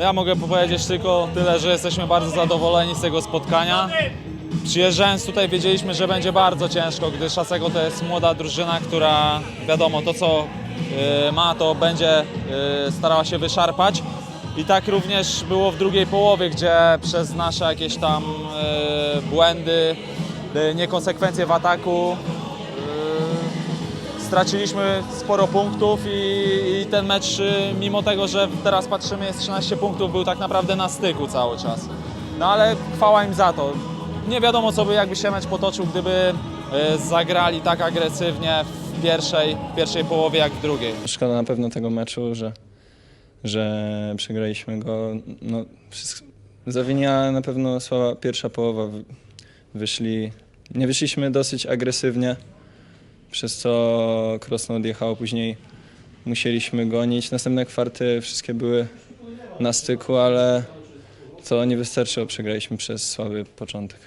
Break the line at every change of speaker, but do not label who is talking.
Ja mogę powiedzieć tylko tyle, że jesteśmy bardzo zadowoleni z tego spotkania. Przyjeżdżając tutaj wiedzieliśmy, że będzie bardzo ciężko, gdyż Asego to jest młoda drużyna, która wiadomo to co y, ma to będzie y, starała się wyszarpać. I tak również było w drugiej połowie, gdzie przez nasze jakieś tam y, błędy, niekonsekwencje w ataku straciliśmy sporo punktów i, i ten mecz, y, mimo tego, że teraz patrzymy jest 13 punktów, był tak naprawdę na styku cały czas. No ale chwała im za to. Nie wiadomo, co by jakby się mecz potoczył, gdyby y, zagrali tak agresywnie w pierwszej, w pierwszej połowie jak w drugiej.
Szkoda na pewno tego meczu, że, że przegraliśmy go. No, zawiniła na pewno słaba pierwsza połowa. Wy- Wyszli, nie wyszliśmy dosyć agresywnie, przez co Krosno odjechał. Później musieliśmy gonić. Następne kwarty wszystkie były na styku, ale to nie wystarczyło. Przegraliśmy przez słaby początek.